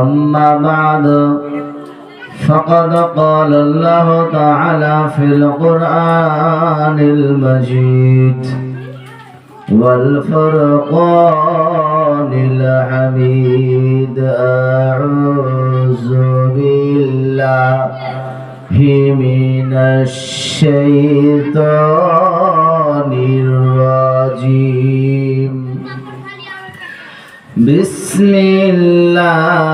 أما بعد فقد قال الله تعالى في القرآن المجيد والفرقان الحميد أعوذ بالله من الشيطان الرجيم. بسم الله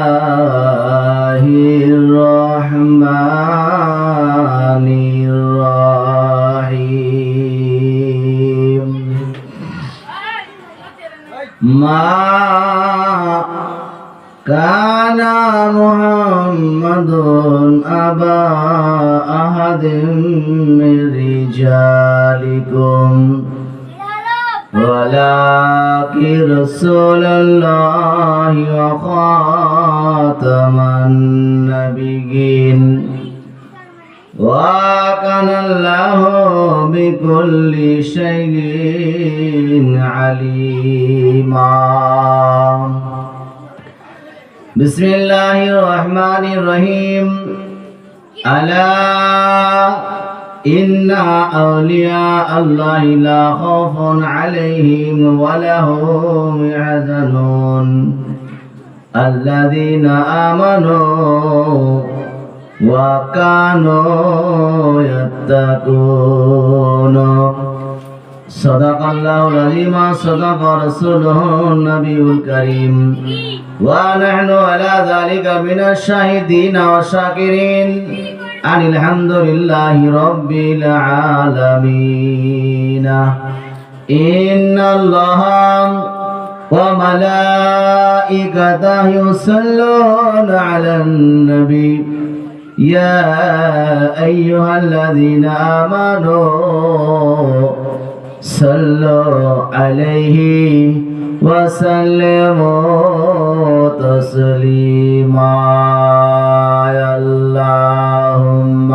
رسول الله وخاتم النبيين. وكان الله بكل شيء عليما. بسم الله الرحمن الرحيم. ألا إن أولياء الله لا خوف عليهم ولا هم يحزنون الذين آمنوا وكانوا يتقون صدق الله العظيم صدق رسوله النبي الكريم ونحن على ذلك من الشاهدين والشاكرين أن الحمد لله رب العالمين إن الله وملائكته يصلون على النبي يا أيها الذين آمنوا صلوا عليه وسلموا تسليما يا اللهم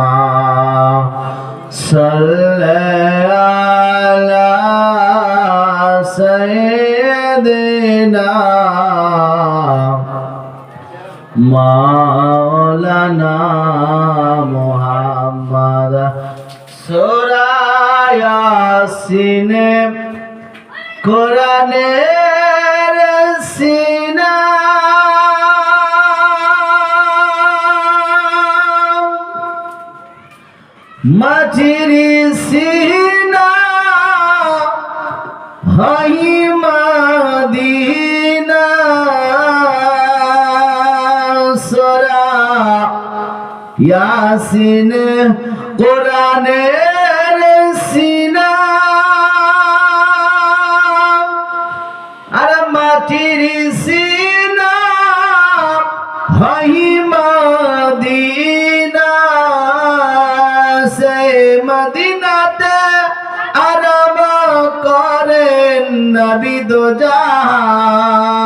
صل على سيدنا مولانا محمد سورة সিনে কোরআনের সিনা। মাঝিরি সিনা হাই মাদিনা। সরা ইয়াসিন কোরআনের জাহান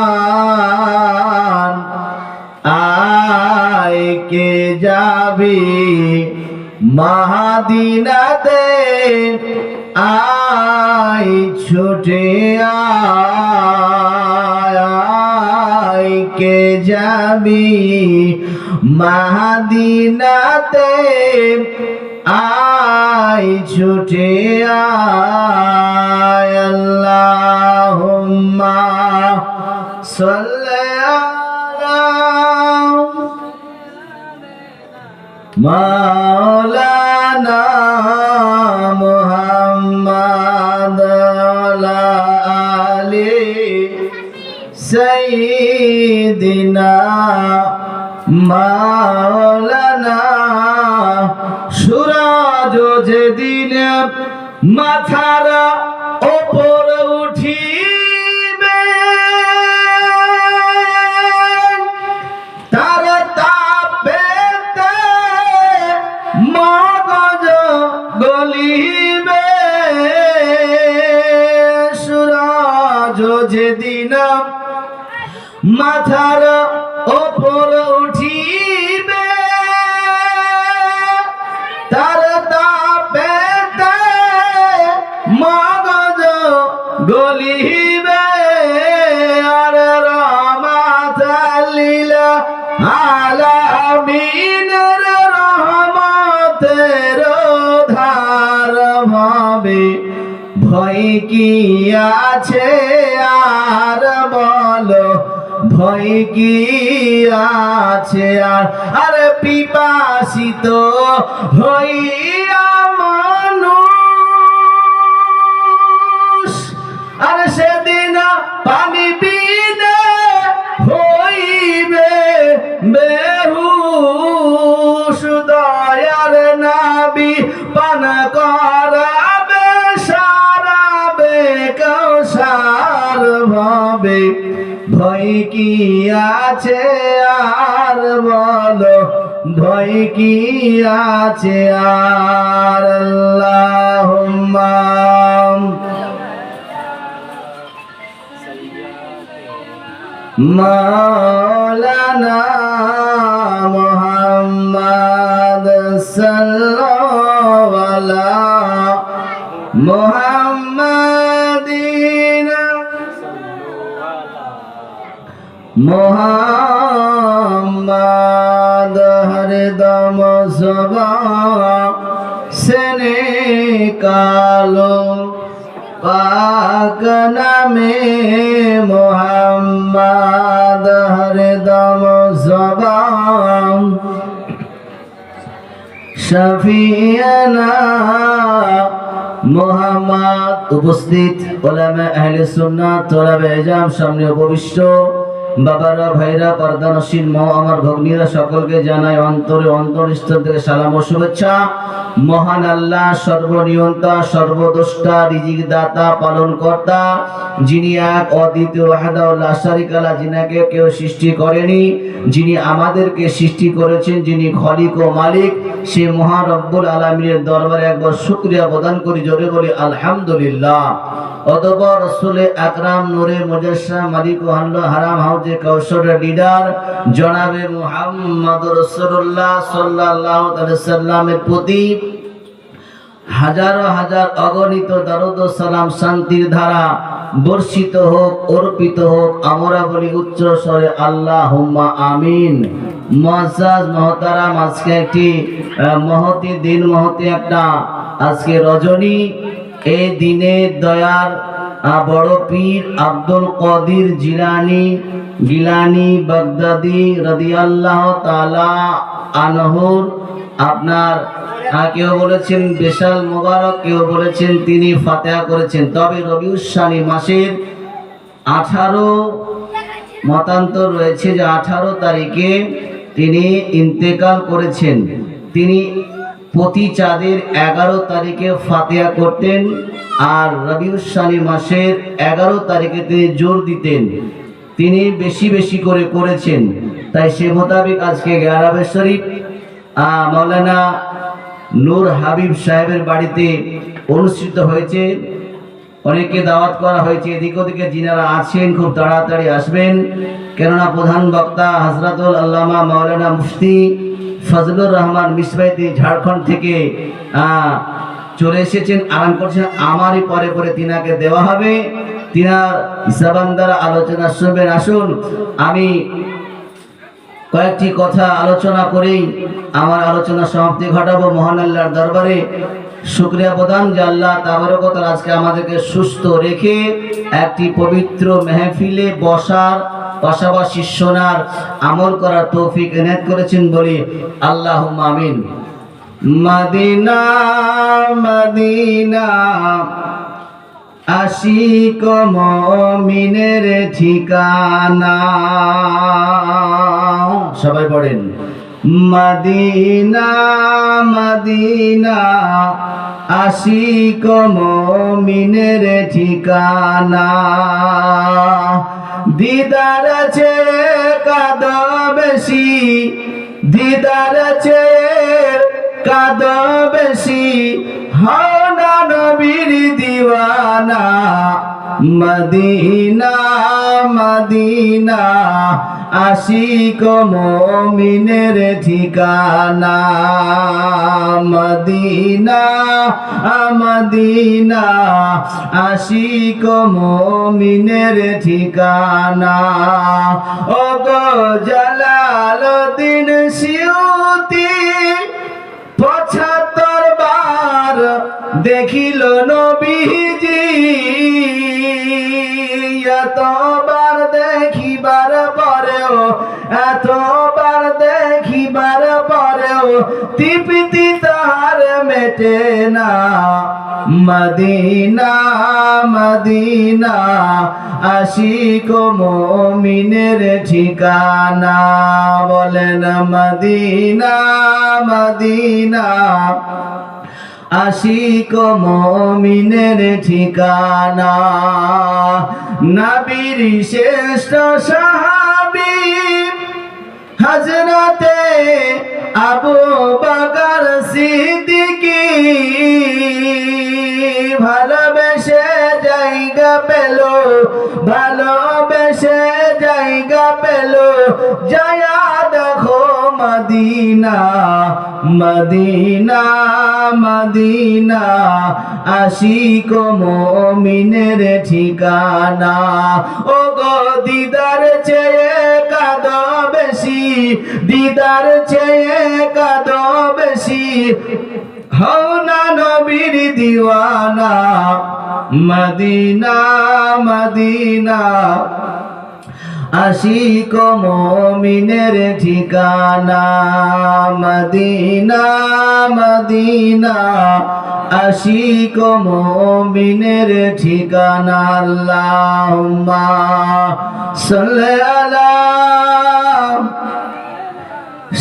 আয় কে যাবি মহাদিনাতে? আয় ছুটে আয় কে যাবি মহাদিনাতে? আয় ছুটে আয় আল্লাহুম্মা সাল্লি আলা مولانا محمد وعلى آل سيدنا মাওলানা সুরাজ যেদিন মাথার যেদিন মাথারা ভয় কি আছে আর আর পিপাসিত হইয়া কি আছে আর বলো? ভয় কি আছে আর? মোহাম্মদ সাল্লাল্লাহু আলা মোহাম্মদ হরদম সবা সেনে কালো পাক নামে মোহাম্মদ হরদম সবা শফিয়ানা মোহাম্মদ উপস্থিত ওলামা আহলে সুন্নাত তোলাবে এজাম সামনে উপবিষ্ট বাবারা, ভাইরা, পর্দানসীন মা, আমার ভগ্নীরা, সকলকে জানাই অন্তরে অন্তরস্থল থেকে সালাম ও শুভেচ্ছা। মহান আল্লাহ, সর্বনিয়ন্তা, সর্বদ্রষ্টা রিজিক দাতা পালন কর্তা যিনি এক অদ্বিতীয় ওয়াহদাউল্লাহ শারিকালা যিনাকে কেউ সৃষ্টি করেনি, যিনি আমাদেরকে সৃষ্টি করেছেন, যিনি খলিক ও মালিক সে মহান রব্বুল আলমীর দরবারে একবার শুক্রিয়া প্রদান করি, জোরে বলি, আলহামদুলিল্লাহ। অতপর রসুলে আকরাম, নূরে মুজাসসাম মালিক ও হারাম হাউজে কৌশলের লিডার জনাবে মুহাম্মদ রসুল্লাহ আলাইহি সাল্লামের প্রতি হাজারো হাজার অগণিত দরদ সালাম শান্তির ধারা বর্ষিত হোক, অর্পিত হোক, আমরা বলি উচ্চ স্বরে আল্লাহ হুম্মা আমিন। মহাজ মহতারাম, আজকে একটি মহতি দিন, মহতি একটা, আজকে রজনী, এই দিনে দয়ার বড় পীর আব্দুল কদির জিলানি, গিলানি বাগদাদি রাদিয়াল্লাহ তালা আনহুর। আপনার কেউ বলেছেন বিশাল মোবারক, কেউ বলেছেন তিনি ফাতেহা করেছেন। তবে রবিউসানি মাসের আঠারো মতান্তর রয়েছে যে আঠারো তারিখে তিনি ইন্তেকাল করেছেন। তিনি প্রতি চাঁদের এগারো তারিখে ফাতেহা করতেন আর রবিউসানি মাসের এগারো তারিখে তিনি জোর দিতেন। তিনি বেশি বেশি করে করেছেন। তাই সে মোতাবেক আজকে গ্যারাবে শরীফ আহ, মাওলানা নূর হাবিব সাহেবের বাড়িতে অনুষ্ঠিত হয়েছে। অনেকে দাওয়াত করা হয়েছে। এদিক ওদিকে যিনারা আছেন খুব তাড়াতাড়ি আসবেন। কেননা প্রধান বক্তা হজরতুল আল্লামা মাওলানা মুফতি ফজলুর রহমান মিসবাইতি ঝাড়খণ্ড থেকে চলে এসেছেন, আরাম করছেন। আমারই পরে পরে তিনাকে দেওয়া হবে। তিনার জবান দ্বারা আলোচনা শুনবেন। আসুন, আমি কয়েকটি কথা আলোচনা করেই আমার আলোচনা সমাপ্তি ঘটাবো মহান আল্লাহর দরবারে। শুক্রিয়া প্রদান, যে আল্লাহ তাবারকতাল আজকে আমাদেরকে সুস্থ রেখে একটি পবিত্র মেহফিলে বসার পাশাপাশি শোনার আমল করার তৌফিক এনায়ত করেছেন বলি আল্লাহ আমিন। মদিনা মদিনা, আশিক মমিনের ঠিকানা। সবাই পড়েন। মদিনা মদিনা আশিক মমিনের ঠিকানা। দিদার আছে কাদ বেশি, দিদার আছে কাদ বেশি। হনা নবীর দিওয়ানা, মদিনা মদিনা। আশিক মমিনের ঠিকানা, মদিনা মদিনা। আশিক মমিনের ঠিকানা। ও গো জালালুদ্দিন সিউতি, পঁচাত্তর বার দেখিল নবীজি। এতবার দেখিবার পরেও পরেও তার মেটে না। মদিনা মদিনা, আশিক মমিনের ঠিকানা বলেন, মদিনা মদিনা, আশিক মমিনের ঠিকানা। নবীর শ্রেষ্ঠ সাহাবী হজরতে আবু বকর সিদ্দিকি ভালোবেসে জায়গা পেল, ভালোবেসে জায়গা পেল। জয়া দেখো মদিনা মদিনা মদিনা, আশিক মমিনের ঠিকানা। ও গো দিদার চেয়ে দিদার চেয়ে কাদ বেশি। হও না নবীর দিওয়ানা, মদিনা মদিনা। আশিক মমিনের ঠিকানা, মদিনা মদিনা। আশিক মমিনের ঠিকানা, আল্লাহুম্মা সাল্লি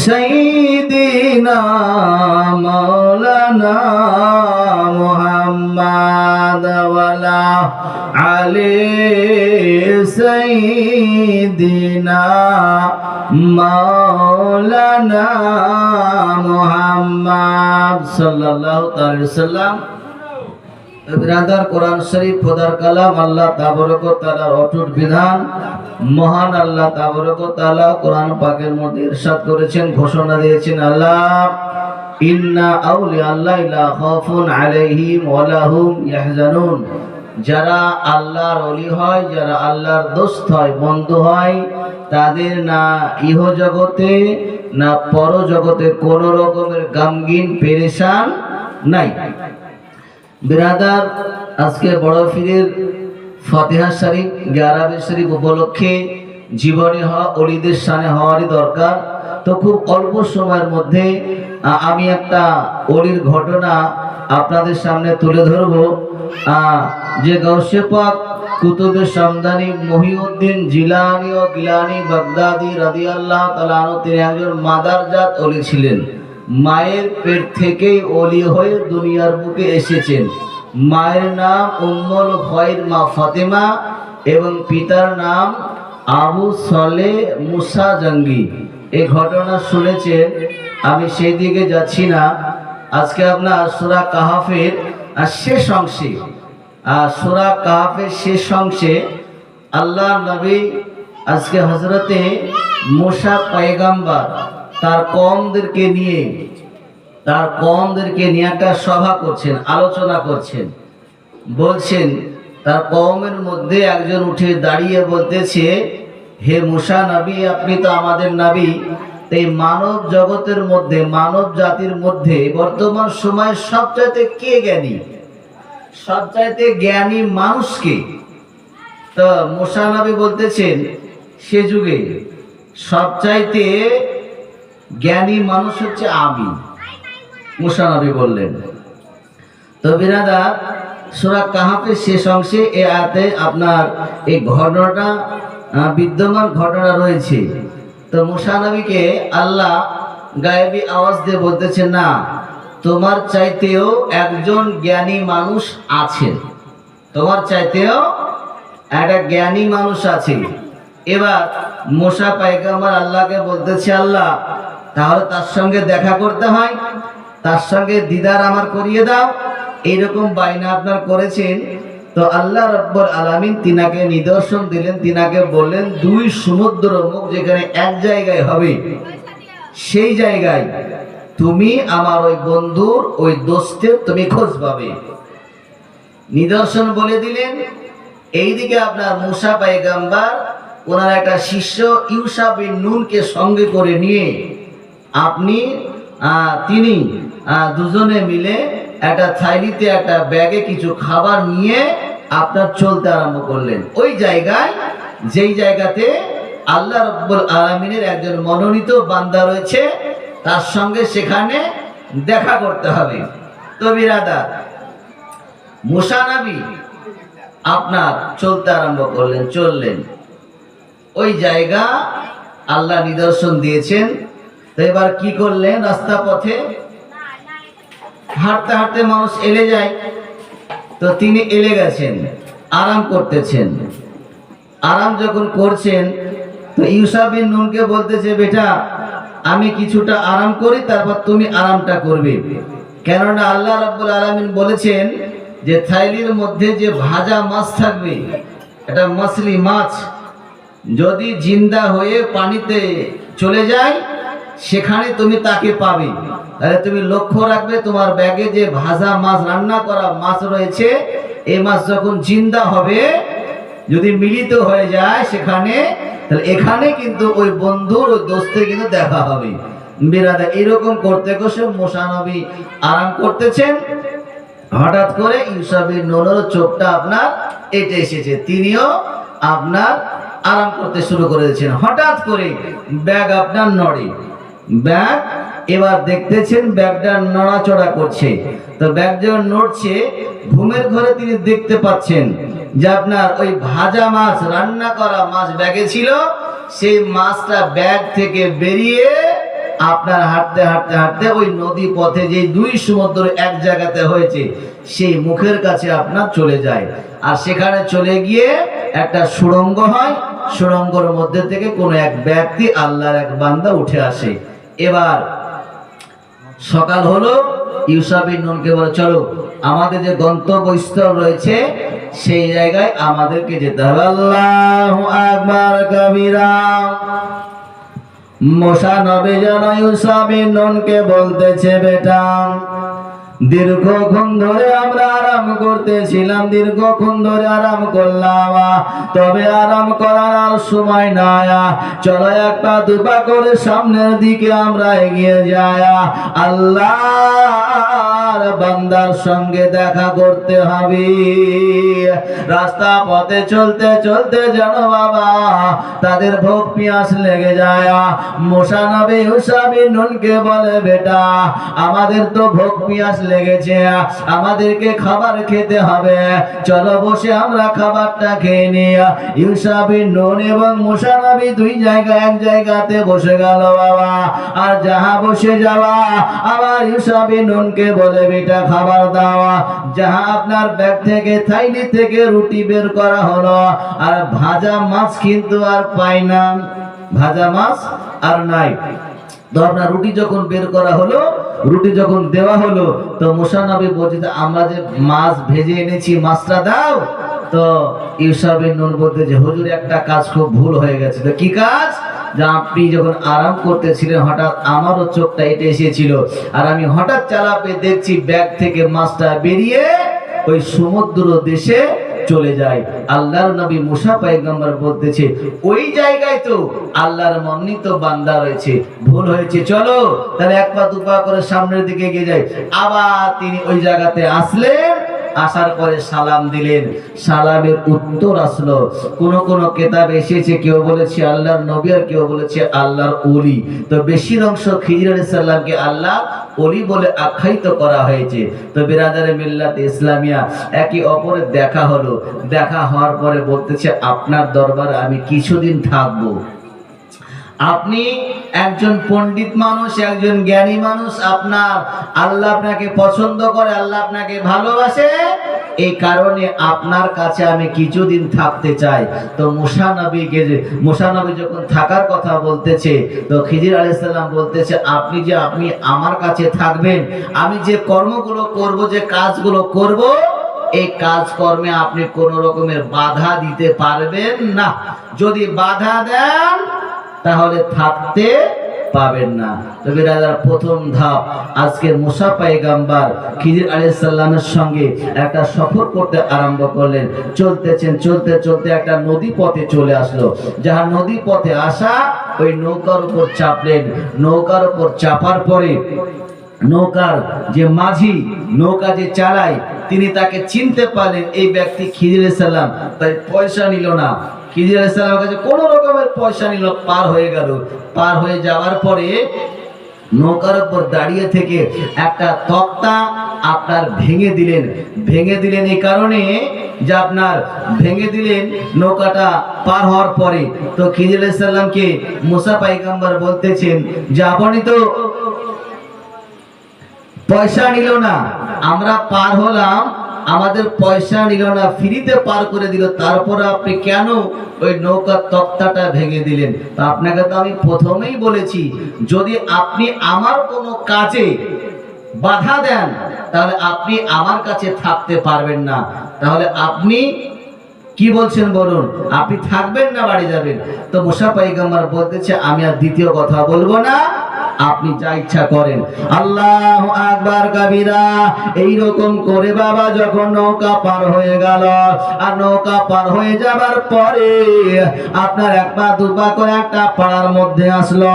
সৈদিনা মৌলানা মোহাম্মদ আলী সৈদিনা মৌলানা মোহাম্মদ সাল্লাল্লাহু তাআলা সাল্লাম রাদার কোরআন শরীফ, খোদার কালাম, আল্লাহ তাবরক তালার অটুট বিধান, মহান আল্লাহ তাবরক তালা কোরআন পাকের মধ্যে ইরশাদ করেছেন, ঘোষণা দিয়েছেন, আল্লাহ, ইন্না আউলি আল্লাহ ইলা খাফুন আলাইহিম ওয়ালা হুম ইয়াহজানুন। যারা আল্লাহর অলি হয়, যারা আল্লাহর দোস্ত হয়, বন্ধু হয়, তাদের না ইহ জগতে, না পর জগতে কোনো রকমের গামগিন, পেরেশান নাই। বিরাদার আজকে বড় ফিরের ফতেহা শরীফ গ্যারাবে শরীফ উপলক্ষে জীবনে হওয়া, অলিদের সামনে হওয়ারই দরকার। তো খুব অল্প সময়ের মধ্যে আমি একটা অলির ঘটনা আপনাদের সামনে তুলে ধরব। যে গৌসে পাক কুতুবে সমদানি মহিউদ্দিন জিলানি ও গিলানি বাগদাদি রাদিয়াল্লাহ আনহু, তিনি একজন মাদারজাত অলি ছিলেন। মায়ের পেট থেকেই অলি হয়ে দুনিয়ার বুকে এসেছেন। মায়ের নাম উম্মুল খয়ের মা ফাতেমা এবং পিতার নাম আবু সলে মুসা জঙ্গি। এই ঘটনা শুনেছেন, আমি সেই দিকে যাচ্ছি না। আজকে আপনার সুরা কাহাফের শেষ অংশে সুরা কাহাফের শেষ অংশে আল্লাহ নবী আজকে হজরতে মোসা পায়গাম্বার তার কমদেরকে নিয়ে, তার কমদেরকে নিয়ে একটা সভা করছেন, আলোচনা করছেন। বলছেন, তার কমের মধ্যে একজন উঠে দাঁড়িয়ে বলতেছে, হে মুসা নবী, আপনি তো আমাদের নবী। এই মানব জগতের মধ্যে, মানব জাতির মধ্যে বর্তমান সময়ে সবচাইতে কে জ্ঞানী? সবচাইতে জ্ঞানী মানুষকে তো মুসা নবী বলতেছেন, সে যুগে সবচাইতে জ্ঞানী মানুষ হচ্ছে আমি মুসা নবী বললেন, তো বিরাদা, সুরা কাহাফের শেষ অংশে এ আয়াতে আপনার এই ঘটনাটা বিদ্যমান ঘটনা রয়েছে। তো মুসা নবীকে আল্লাহ গায়েবী আওয়াজ দিয়ে বলতেছে না, তোমার চাইতেও একজন জ্ঞানী মানুষ আছেন। তোমার চাইতেও একটা জ্ঞানী মানুষ আছে। এবার মোসা পাইকামার আল্লাহকে বলতেছে, আল্লাহ তাহলে তার সঙ্গে দেখা করতে হয়। তার সঙ্গে দিদার আমার করিয়ে দাও। এইরকম বাইনা আপনার করেছেন। তো আল্লাহ রব্বুল আলামিন তিনাকে নিদর্শন দিলেন। তিনাকে বললেন, দুই সমুদ্র মুখ যেখানে এক জায়গায় হবে, সেই জায়গায় তুমি আমার ওই বন্ধুর, ওই দোস্তের তুমি খোঁজ পাবে। নিদর্শন বলে দিলেন। এইদিকে আপনার মুসা পাইগাম্বার, ওনার একটা শিষ্য ইউসা বিন নুনকে সঙ্গে করে নিয়ে আপনি তিনি দুজনে মিলে একটা থাইলিতে একটা ব্যাগে কিছু খাবার নিয়ে আপনার চলতে আরম্ভ করলেন। ওই জায়গায়, যেই জায়গাতে আল্লাহ রব্বুল আলমিনের একজন মনোনীত বান্দা রয়েছে, তার সঙ্গে সেখানে দেখা করতে হবে। তো বিরাদার মুসানাবি আপনার চলতে আরম্ভ করলেন, চললেন। ওই জায়গা আল্লাহ নিদর্শন দিয়েছেন। তো এবার কি করলেন রাস্তা পথে? হাঁটতে হাঁটতে মানুষ এলে যায়। তো তিনি এলে গেছেন, আরাম করতেছেন। আরাম যখন করছেন, তো ইউসাবিন নুনকে বলতেছে, বেটা, আমি কিছুটা আরাম করি, তারপর তুমি আরামটা করবে। কেননা আল্লাহ রাব্বুল আলামিন বলেছেন যে থাইলির মধ্যে যে ভাজা মাছ থাকবে, এটা মাছলি মাছ, যদি জিন্দা হয়ে পানিতে চলে যায় সেখানে তুমি তাকে পাবে। তাহলে তুমি লক্ষ্য রাখবে, তোমার ব্যাগে যে ভাজা মাছ রান্না করা মাছ রয়েছে এই মাছ যখন জিন্দা হবে, যদি মিলিত হয়ে যায় সেখানে, তাহলে এখানে কিন্তু ওই বন্ধুর ওই দোস্তের কিন্তু দেখা হবে। বিরাদা এরকম করতে করতে মোশানবী আরাম করতেছেন। হঠাৎ করে ইউসাবির নোনর চোখটা আপনার এটে এসেছে। তিনিও আপনার আরাম করতে শুরু করে দিয়েছেন। হঠাৎ করে ব্যাগ আপনার নড়ে। ব্যাগ, এবার দেখতেছেন ব্যাগটা নড়াচড়া করছে। তো ব্যাগ যখন নড়ছে, ঘুমের ঘরে তিনি দেখতে পাচ্ছেন যে আপনার ওই ভাজা মাছ, রান্না করা মাছ ব্যাগে ছিল। সেই মাছটা ব্যাগ থেকে বেরিয়ে আপনার হাঁটতে হাঁটতে হাঁটতে ওই নদী পথে যে দুই সমুদ্র এক জায়গাতে হয়েছে, সেই মুখের কাছে আপনার চলে যায়। আর সেখানে চলে গিয়ে একটা সুড়ঙ্গ হয়। সুড়ঙ্গর মধ্যে থেকে কোনো এক ব্যক্তি আল্লাহর এক বান্দা উঠে আসে। এবার সকাল হলো নুনকে বলে, চলো, আমাদের যে গন্তব্যস্থল রয়েছে, সেই জায়গায় আমাদেরকে যেতে হবে। আল্লাহ আকবার, কবিরা। মশা নবে যেন নুনকে বলতেছে, বেটা দীর্ঘক্ষণ ধরে আমরা আরাম করতেছিলাম দীর্ঘক্ষণ ধরে আরাম করলাম তবে আরাম করার আর সময় নাই চলো একটা দুপা করে সামনের দিকে আমরা এগিয়ে যাই আল্লাহর বান্দার সঙ্গে দেখা করতে হবে। রাস্তা পথে চলতে চলতে যেন বাবা তাদের ভোগ পিয়াস লেগে যায়। মোশানবী হুসাবি নুনকে বলে, বেটা, আমাদের তো ভোগ পিয়াস লেগেছে, আমাদেরকে খাবার খেতে হবে। চলো বসে আমরা খাবারটা খেয়ে নিই। ইউসাবি নুন এবং মোশানবী দুই জায়গায় এক জায়গাতে বসে গেল বাবা। আর যাহা বসে যাওয়া, আবার ইউসাবি নুনকে বলে বেটা, খাবার দাওয়া যাহা আপনার ব্যাগ থেকে, থাইলি থেকে রুটি বের করা হলো, আর ভাজা মাছ কিন্তু আর পাই না। ভাজা মাছ আর নাই। তো আপনার রুটি যখন বের করা হলো, রুটি যখন দেওয়া হলো, তো মোশানবী বলছে, আমরা যে মাছ ভেজে এনেছি, মাছটা দাও। তো ইউসাবিন বলতে যে, হুজুর, একটা কাজ খুব ভুল হয়ে গেছে। তো কি কাজ? যে আপনি যখন আরাম করতেছিলেন, হঠাৎ আমারও চোখটা এটে এসেছিল। আর আমি হঠাৎ চালাপে দেখছি ব্যাগ থেকে মাছটা বেরিয়ে ওই সমুদ্র দেশে চলে যায়। আল্লাহর নবী মুসা পাইগম্বর বলতেছে, ওই জায়গায় তো আল্লাহর মনোনীত বান্দা রয়েছে। ভুল হয়েছে, চলো। তাহলে এক পা, দু পা করে সামনের দিকে এগিয়ে যায় আবার তিনি ওই জায়গাতে আসলেন আসার পরে সালাম দিলেন। সালামের উত্তর আসলো। কোন কোন কেতাব এসেছে, কেউ বলেছে আল্লাহর নবী আর কেউ বলেছে আল্লাহর ওলি। তো বেশির অংশ খিজির আলাইহিস সালামকে আল্লাহ অলি বলে আখ্যায়িত করা হয়েছে। তো বিরাদারে মিল্লাত ইসলামিয়া, একে অপরের দেখা হলো। দেখা হওয়ার পরে বলতেছে, আপনার দরবারে আমি কিছুদিন থাকব। আপনি একজন পণ্ডিত মানুষ, একজন জ্ঞানী মানুষ, আপনার আল্লাহ আপনাকে পছন্দ করে, আল্লাহ আপনাকে ভালোবাসে, এই কারণে আপনার কাছে আমি কিছুদিন থাকতে চাই। তো মুসা যে মুসা নবী যখন থাকার কথা বলতেছে, তো খিজির আলাইসাল্লাম বলতেছে, আপনি যে আপনি আমার কাছে থাকবেন, আমি যে কর্মগুলো করব, যে কাজগুলো করব, এই কাজকর্মে আপনি কোন রকমের বাধা দিতে পারবেন না। যদি বাধা দেন তাহলে থাকতে পাবেন না। তো বিরাদার প্রথম ধাপ আজকে মুসা পাইগাম্বার খিজির আলাইহিস সালামের সঙ্গে একটা সফর করতে আরম্ভ করলেন। চলতেছেন, চলতে চলতে একটা নদী পথে চলে আসলো। যাহা নদী পথে আসা, ওই নৌকার উপর চাপলেন। নৌকার উপর চাপার পরে নৌকার যে মাঝি, নৌকা যে চালায়, তিনি তাকে চিনতে পারলেন, এই ব্যক্তি খিজির সাল্লাম তাই পয়সা নিল না। খিজির সালামের কাছে কোনো রকমের পয়সা নিল, পার হয়ে গেল। পার হয়ে যাওয়ার পরে নৌকার উপর দাঁড়িয়ে থেকে একটা তক্তা আপনার ভেঙে দিলেন। ভেঙে দিলেন এই কারণে যে আপনার ভেঙে দিলেন নৌকাটা পার হওয়ার পরে। তো খিজির সাল্লামকে মুসা পাইগাম্বার বলতেছেন যে, আপনি তো পয়সা নিল না, আমরা পার হলাম আমাদের পয়সা নিল না ফ্রিতে পার করে দিল, তারপরে আপনি কেন ওই নৌকার তক্তাটা ভেঙে দিলেন? তা আপনাকে তো আমি প্রথমেই বলেছি, যদি আপনি আমার কোনো কাজে বাধা দেন, তাহলে আপনি আমার কাছে থাকতে পারবেন না। তাহলে আপনি কি বলছেন বলুন? আপনি থাকবেন না, বাড়ি যাবেন। তো মুসা পাইগাম্বার বলতেছে, আমি আর দ্বিতীয় কথা বলব না। আপনি যা ইচ্ছা করেন। আল্লাহ আকবার কাবিরা এই রকম করে বাবা যখন নৌকা পার হয়ে গেল, আর নৌকা পার হয়ে যাবার পরে আপনার এক পা, দু পা করে একটা পাড়ার মধ্যে আসলো।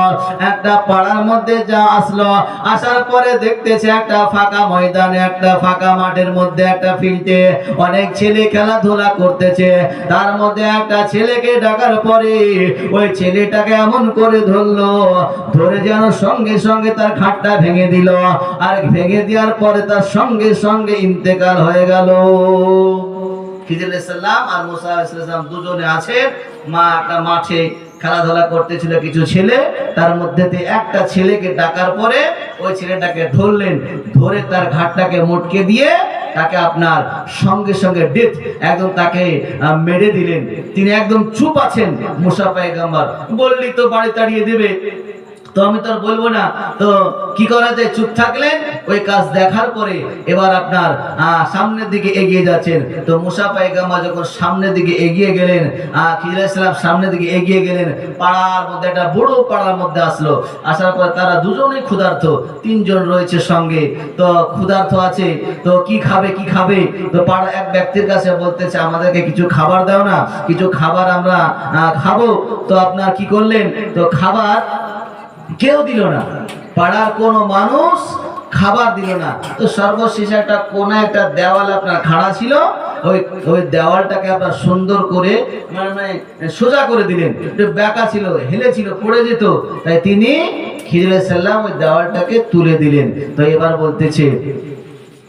একটা পাড়ার মধ্যে যা আসলো, আসার পরে দেখতেছে একটা ফাঁকা ময়দানে, একটা ফাঁকা মাঠের মধ্যে একটা ফিল্ডে অনেক ছেলে খেলাধুলা করতেছে। তার মধ্যে একটা ছেলেকে ডাকার পরে ওই ছেলেটাকে এমন করে ধরলো, ধরে যেন সঙ্গে সঙ্গে তার খাটটা ভেঙে দিল। আর ভেঙে দেওয়ার পরে তার সঙ্গে সঙ্গে ইন্তেকাল হয়ে গেল। খিজির আর মুসা দুজনে আছেন মা একটা মাঠে খেলাধুলা করতেছিল কিছু ছেলে। তার মধ্যে একটা ছেলেকে ডাকার পরে ওই ছেলেটাকে ধরলেন। ধরে তার ঘাটটাকে মোটকে দিয়ে তাকে আপনার সঙ্গে সঙ্গে ডেথ একদম তাকে মেরে দিলেন। তিনি একদম চুপ আছেন মুসা পায়গাম্বার। বললি তো বাড়ি তাড়িয়ে দেবে। তো আমি তো আর বলব না। তো কি করা যায়? চুপ থাকলেন ওই কাজ দেখার পরে এবার আপনার সামনের দিকে এগিয়ে যাচ্ছেন। তো মুসা পাইগামা যখন সামনের দিকে এগিয়ে গেলেন খিজরা ইসলাম সামনের দিকে এগিয়ে গেলেন, পাড়ার মধ্যে একটা বড় পাড়ার মধ্যে আসলো। আসার পর তারা দুজনেই ক্ষুধার্ত, তিনজন রয়েছে সঙ্গে। তো ক্ষুধার্থ আছে, তো কি খাবে কি খাবে? তো পাড়া এক ব্যক্তির কাছে বলতেছে, আমাদেরকে কিছু খাবার দাও না, কিছু খাবার আমরা খাব। তো আপনার কি করলেন? তো খাবার কেউ দিল না। পাড়ার কোনো মানুষ খাবার দিল না। তো সর্বশেষ একটা কোনা একটা দেওয়াল আপনার খাড়া ছিল। ওই ওই দেওয়ালটাকে আপনার সুন্দর করে মানে মানে সোজা করে দিলেন। একটু বেঁকা ছিল, হেলে ছিল, পড়ে যেত। তাই তিনি খিজুর সাল্লাম ওই দেওয়ালটাকে তুলে দিলেন। তো এবার বলতেছে,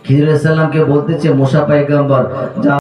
খিজুর সাল্লামকে বলতেছে মোসা পাইগাম্বর যা